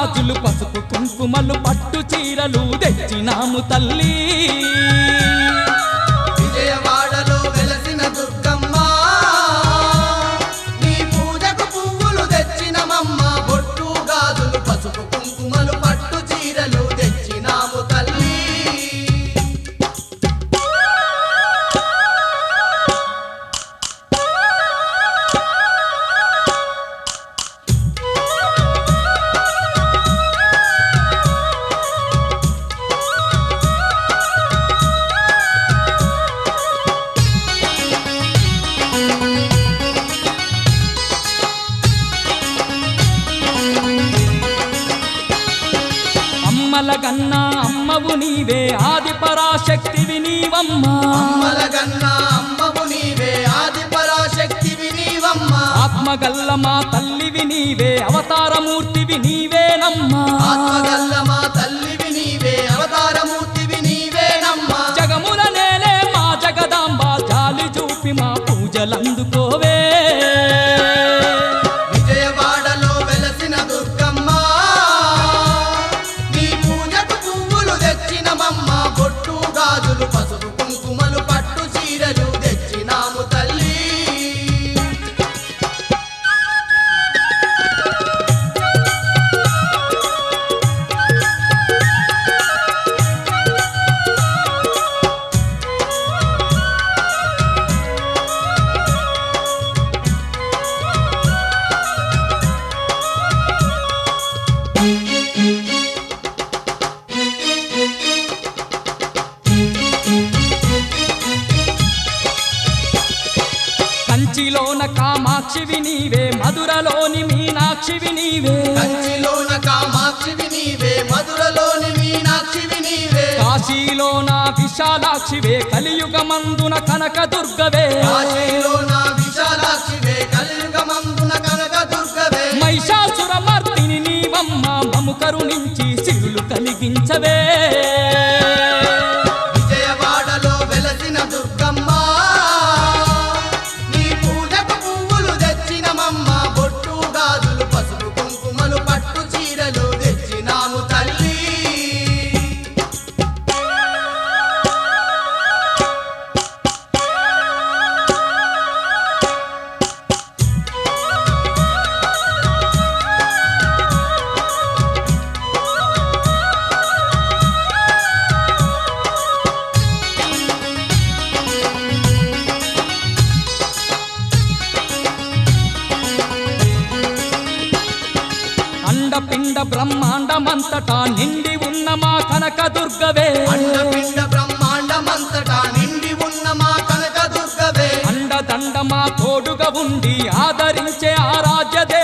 గాజులు పసుపు కుంకుమలు పట్టు చీరలు తెచ్చినాము తల్లి. అమ్మల గన్నా అమ్మవు నీవే ఆది పరాశక్తివి నీవమ్మా. అమ్మలగన్న అమ్మవు నీవే ఆది పరాశక్తివి నీవమ్మ. ఆత్మగల్ల మా తల్లివి నీవే అవతారమూర్తివి నీవేనమ్మా. ఆత్మగల్ల మా తల్లివి విశాలాక్షివే కలియుగమందున కనక దుర్గవే మహిషాసుర మర్దిని నీవమ్మ మము కరుణించి సిరులు కలిగించవే. దండమా తోడుగా ఉండి ఆదరించే ఆ రాజ్యదే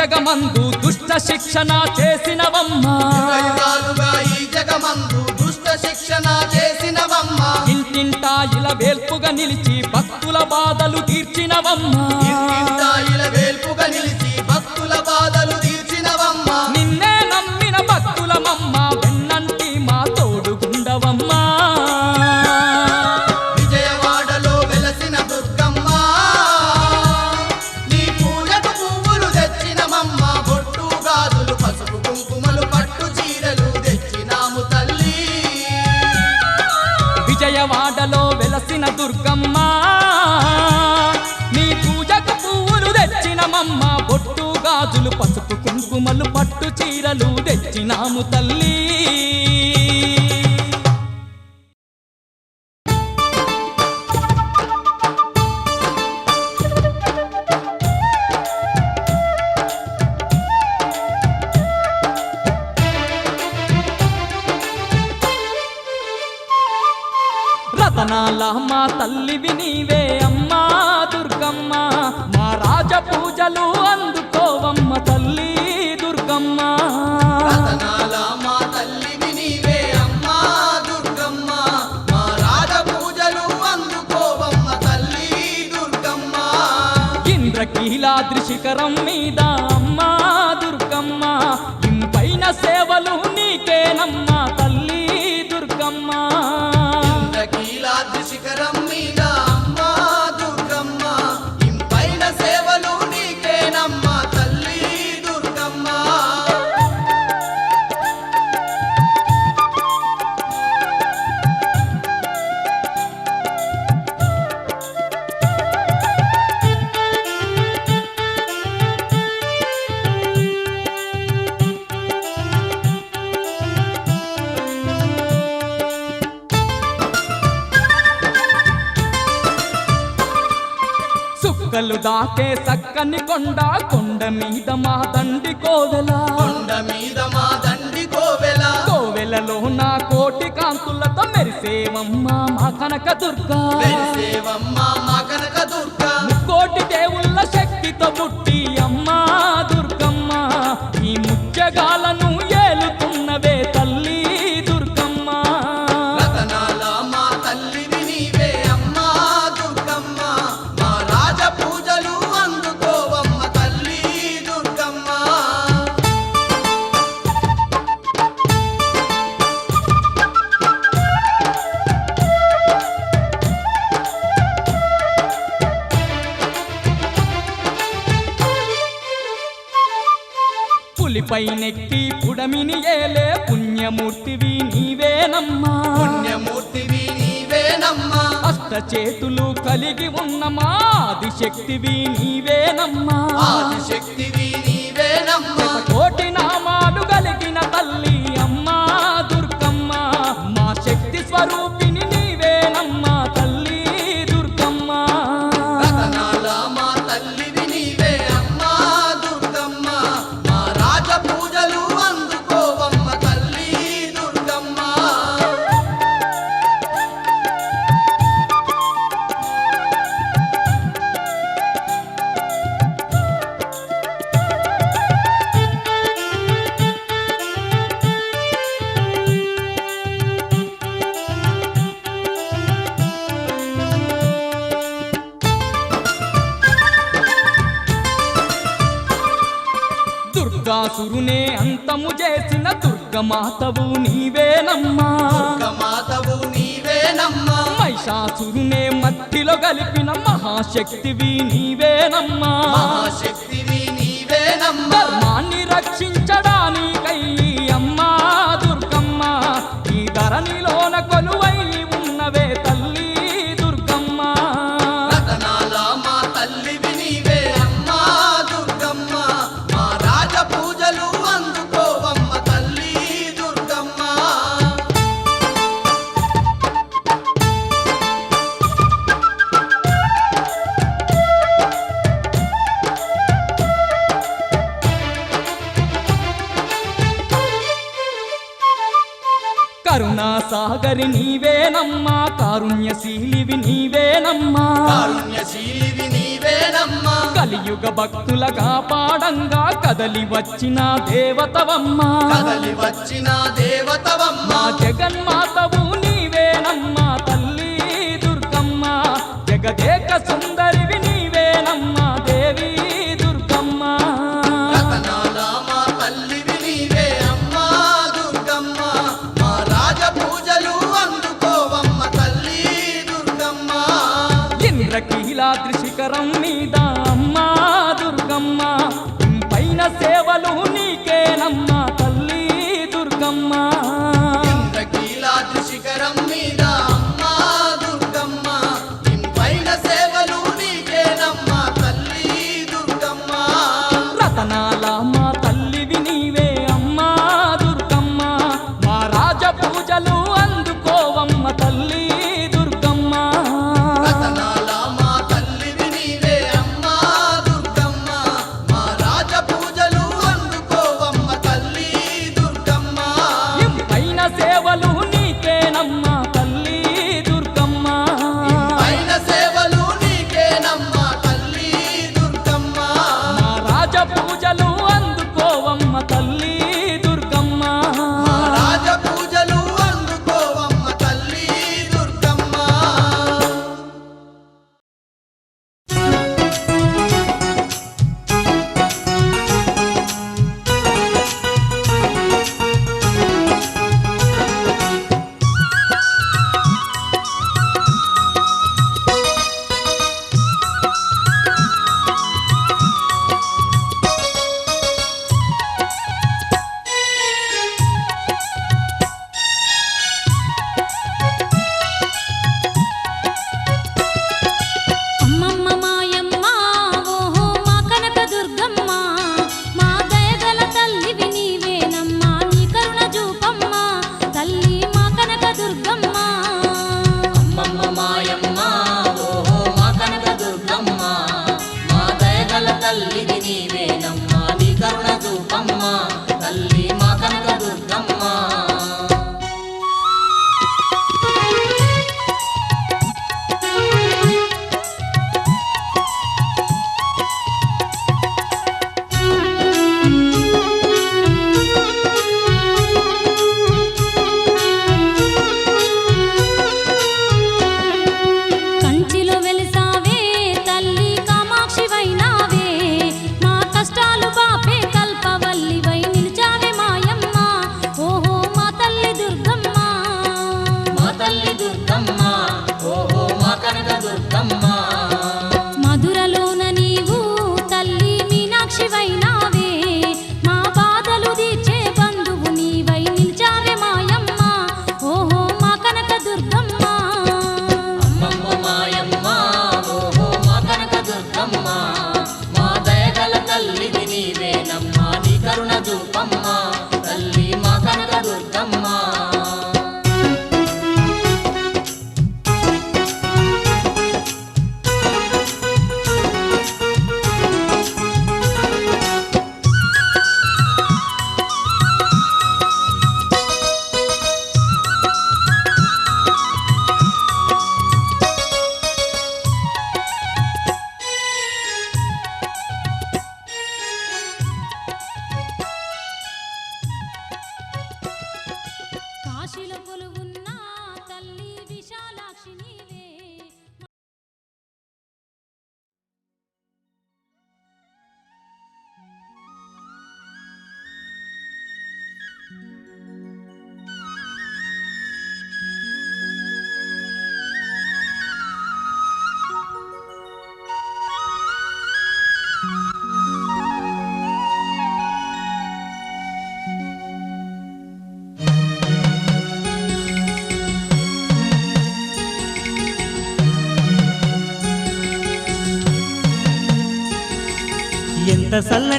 జగమందు దుష్ట శిక్షణ చేసినవమ్మా. జగమందు దుష్ట శిక్షణ చేసినవమ్మ. ఇంటింటా ఇలా వేల్పుగా నిలిచి భక్తుల బాధలు తీర్చినవమ్మా. వెలసిన దుర్గమ్మ. నీ పూజకు పువ్వులు తెచ్చినమమ్మ బొట్టు గాజులు పసుపు కుంకుమలు పట్టు చీరలు తెచ్చినాము తల్లి. ఇంద్రకీలాద్రి శిఖరం మీద అమ్మా దుర్గమ్మ ఇంపైన సేవలు నీకేనమ్మా. దాకే సక్కని కొండ కొండ మీద మా దండి కోవెల. కొండ మీద మా దండి కోవెల. కోవెలలో నా కోటి కాంతులతో మెరిసేవమ్మ మా కనక దుర్గా. వెలిసేవమ్మ మా కనక దుర్గా. కోటి దేవుళ్ళ శక్తితో పుట్టి అమ్మా దుర్గమ్మ. ఈ ముత్యగాలను పుణ్యమూర్తివి నీవేనమ్మా. పుణ్యమూర్తివి నీవేనమ్మా. అష్ట చేతులు కలిగి ఉన్న మాది శక్తివి నీవేనమ్మా. ఆదిశక్తివి దుర్గాసురునే అంతము చేసిన దుర్గమాతవు నీవేనమ్మా. మాతవు నీవేనమ్మా. మహిషాసురునే మట్టిలో కలిపిన మహాశక్తివి నీవేనమ్మా. మహాశక్తివి నీవేనమ్మా. ధర్మాన్ని రక్షించడానికై సాగరి నీవేనమ్మా కారుణ్యశీలివి నీవేనమ్మా. కారుణ్యశీలివి నీవేనమ్మా. కలియుగ భక్తుల కాపాడంగా కదలి వచ్చిన దేవతవమ్మా. కదలి వచ్చిన దేవతవమ్మ. జగన్మాతవు సేవలు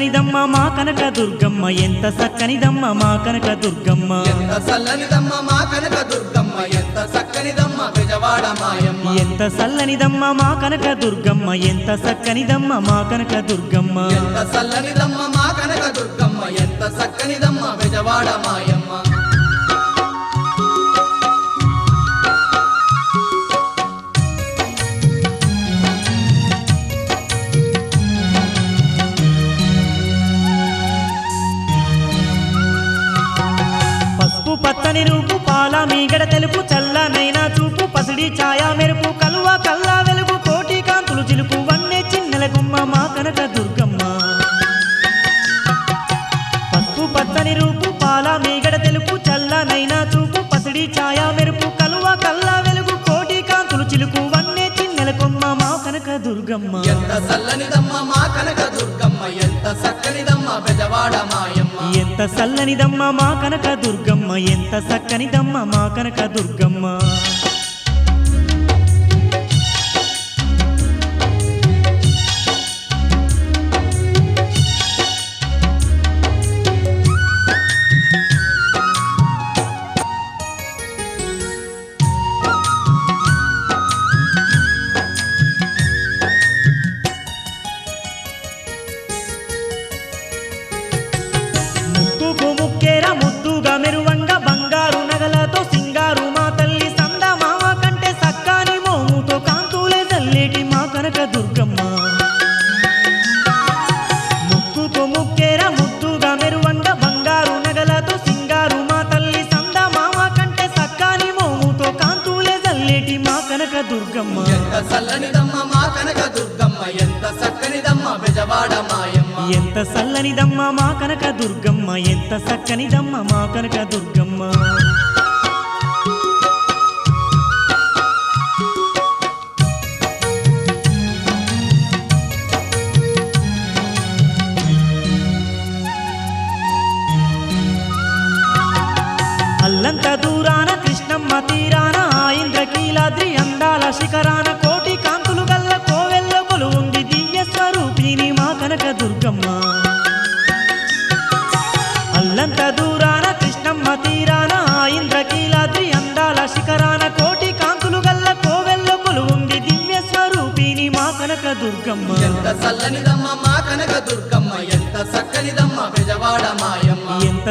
ఎంత సల్లనిదమ్మ మా కనక దుర్గమ్మ. ఎంత సక్కనిదమ్మ మా కనక దుర్గమ్మ. ఎంత చల్లనిదమ్మ మా కనక దుర్గమ్మ. ఎంత చక్కనిదమ్మ బెజవాడ మాయమ్మ. ఎంత సల్లనిదమ్మ మా కనక దుర్గమ్మ. ఎంత సక్కనిదమ్మ మా కనక దుర్గమ్మ. ఎంత చల్లనిదమ్మ మా కనక దుర్గమ్మ. ఎంత చక్కనిదమ్మ బెజవాడ మాయమ్మ. పచ్చని రూపు పాల మీగడ తెలుపు చల్లనైన చూపు పసిడి ఛాయ మెరుపు కలువ కల్లా వెలుగు కోటి కాంతులు చిలుపు వన్నే చిన్నెల గుమ్మ మా కనక దుర్గమ్మ. పసుపు పచ్చని రూపు పాల మీగడ తెలుపు చల్లనైన చూపు పసిడి ఛాయ మెరుపు కలువ కల్లా వెలుగు కోటి కాంతులు చిలుకు వన్నే చిన్నెల కొమ్మ మా కనక దుర్గమ్మ. ఎంత చల్లనిదమ్మ మా కనక దుర్గమ్మ ఎంత చక్కనిదమ్మ బెజవాడ ఎంత సల్లనిదమ్మ మా కనక దుర్గమ్మ. ఎంత సక్కనిదమ్మ మా కనక దుర్గమ్మ. మా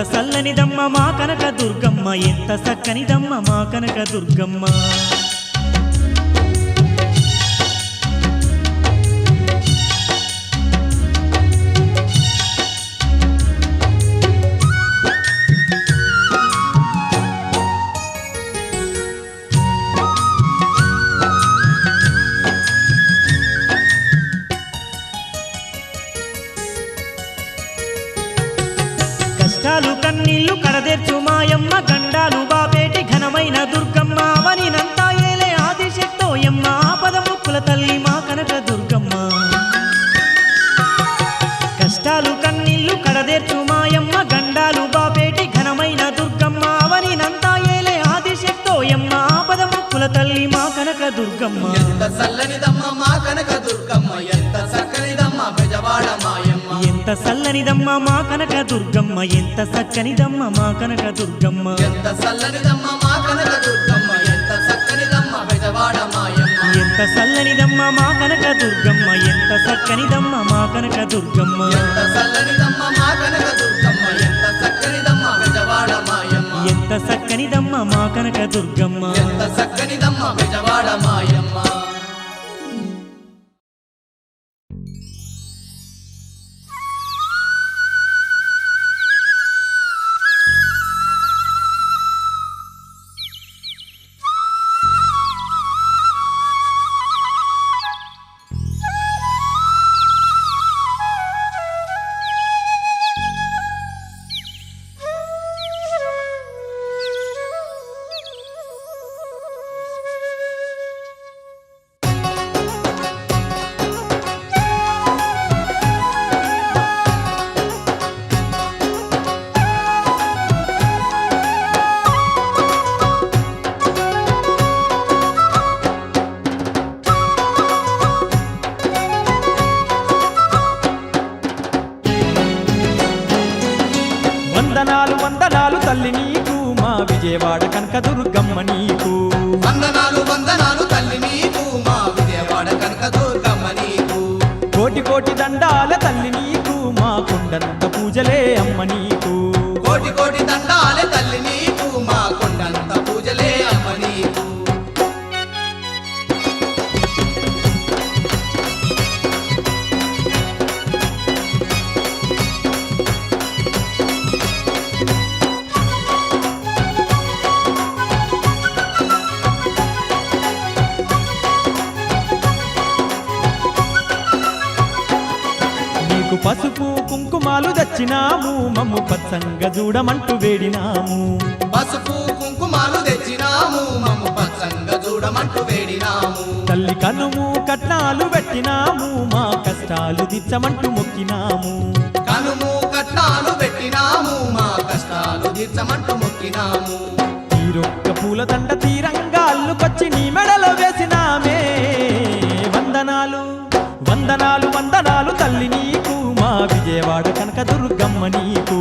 ఎంత సల్లనిదమ్మ మా కనక దుర్గమ్మ ఎంత చక్కనిదమ్మ మా కనక దుర్గమ్మ. కష్టాలు కన్నీళ్ళు కడదెర్చు మాయమ్మ. గండాలు బాపేటి ఘనమైన దుర్గమ్మ. అవనినంతా ఏలే ఆదిశక్తోయమ్మ ఆపద ముక్కుల తల్లి మా కనక దుర్గమ్మ. కష్టాలు కన్నీళ్ళు కడదెర్చు మాయమ్మ. గండాలు బాపేటి ఘనమైన దుర్గమ్మ. అవనినంతా ఏలే ఆదిశక్తోయమ్మ ఆపద ముక్కుల తల్లి మా కనక దుర్గమ్మ. ఎంత సల్లనిదమ్మ మా కనక దుర్గమ్మ. ఎంత చక్కనిదమ్మ. బెజవాడ ఎంత సల్లనిదమ్మ మా కనక దుర్గమ్మ. ఎంత చక్కనిదమ్మ మా కనక దుర్గమ్మ. ఎంత చల్లనిదమ్మ మా కనక దుర్గమ్మ. ఎంత చక్కనిదమ్మ బెజవాడ మాయమ్మ. ఎంత సల్లనిదమ్మ మా కనక దుర్గమ్మ. ఎంత చక్కనిదమ్మ మా కనక దుర్గమ్మ. ఎంత చల్లనిదమ్మ మా కనక దుర్గమ్మ. ఎంత చక్కనిదమ్మ బెజవాడ మాయమ్మ. ఎంత చక్కనిదమ్మ మా కనక దుర్గమ్మ. ఎంత చక్కనిదమ్మ విజయవాడ కనక దుర్గ నీకు పసుపు కుంకుమాలు తెచ్చినాము మమ్ము పచ్చంగా చూడమంటూ వేడినాము. పసుపు కుంకుమాలు తెచ్చినాము మమ్ము పచ్చంగా చూడమంటూ వేడినాము. తల్లి కనుము కట్నాలు పెట్టినాము మా కష్టాలు దిచ్చమంటూ మొక్కినాము. కనుము కట్నాలు పెట్టినాము మా కష్టాలు తీర్చమంటూ మొక్కినాము. తీరొక్క పూలదండ తీరంగా అల్లుకొచ్చి నీ మెడలో వేసినామే. వందనాలు వందనాలు వందనాలు తల్లి నీకు మా విజయవాడ కనక దుర్గమ్మ నీకు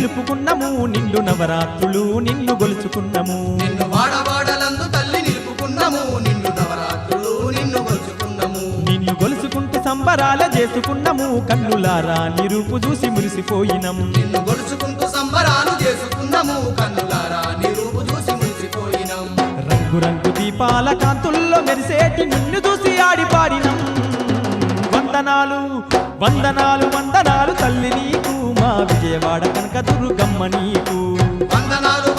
నిలుపుకున్నము నిండు నవరాత్రులు నిన్ను గొలుచుకున్నము. నిన్ను వాడవాడలందు తల్లి నిలుపుకున్నాము నిన్ను నవరాత్రులు నిన్ను గొలుచుకున్నాము. నిన్ను గొలుచుకుంటూ సంబరాల చేసుకున్నము కన్నులారా నిరూపు చూసి మురిసిపోయినం. నిన్ను గొలుచుకుంటూ సంబరాలు చేసుకున్నాము కన్నులారా చూసి మురిసిపోయినాం. రంగు రంగు దీపాల కాంతుల్లో మెరిసేటి నిన్ను చూసి ఆడిపాడినం. వందనాలు వందనాలు వందనాలు తల్లి నీకు మా విజయవాడ కనక దుర్గమ్మ నీకు. వందనాలు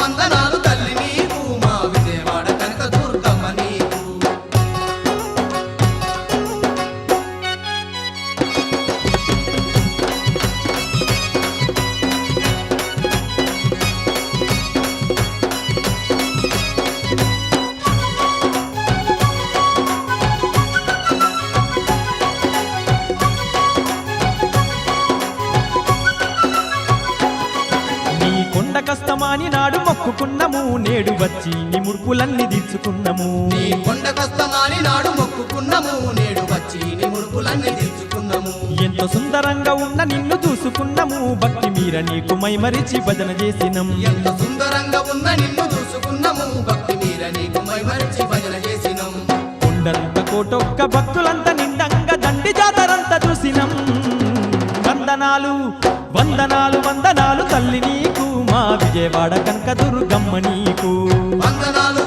ముడుపులన్నీ తీర్చుకున్నము. నీ కొండకస్తమాని నాడు మొక్కుకున్నాము. నేడు వచ్చి నీ ముడుపులన్నీ తీర్చుకున్నాము. ఎంతో సుందరంగా ఉన్న నిన్ను చూసుకున్నము. భక్తి మీర నీకు మైమరిచి భజన చేసినం. ఎంత సుందరంగా ఉన్న నిన్ను చూసుకున్నాము. భక్తి మీర నీకు మైమరిచి భజన చేసినాం. కొండంత కోటొక్క భక్తులంతా నిండంగా దండి జాతరంతా చూసినం. వందనాలు వందనాలు వందనాలు తల్లి నీకు. మా విజయవాడ కనక దుర్గమ్మ నీకు. వందనాలు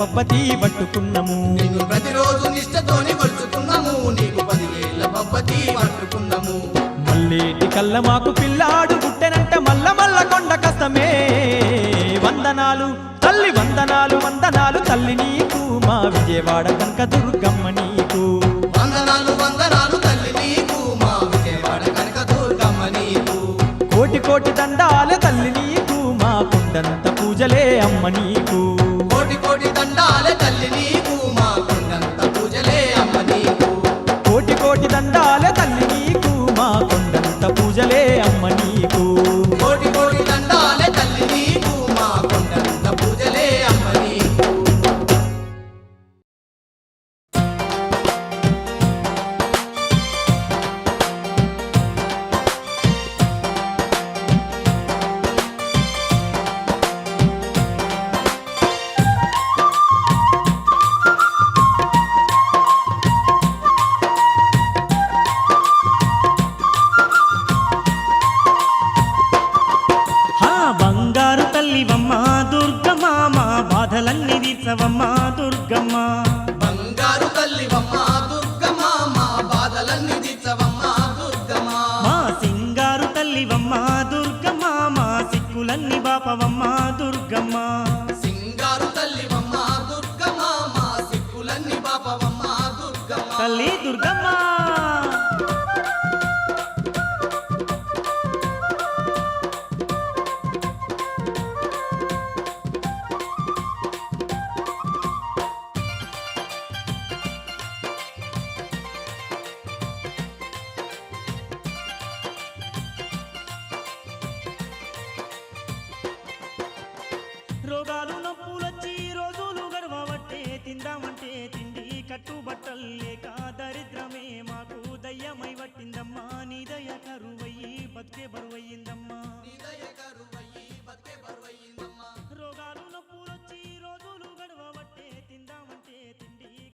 పబ్బతి పట్టుకున్నము. నిన్ను ప్రతిరోజు నిష్టతోని కొలుచుకున్నాము నీకు పదివేల పబ్బతి పట్టుకున్నాము. మల్లేటి కళ్ళ మాకు పిల్లాడు పుట్టెనంట మల్ల మల్ల కొండ కష్టమే. వందనాలు తల్లి వందనాలు వందనాలు తల్లి నీకు. మా విజయవాడ కనక దుర్గమ్మ నీకు. వందనాలు వందనాలు తల్లి నీకు. మా విజయవాడ కనక దుర్గమ్మ నీకు. కోటి కోటి దండాలే తల్లి నీకు. మా కొండంత పూజలే అమ్మ నీకు. తల్లివమ్మ దుర్గమ్మ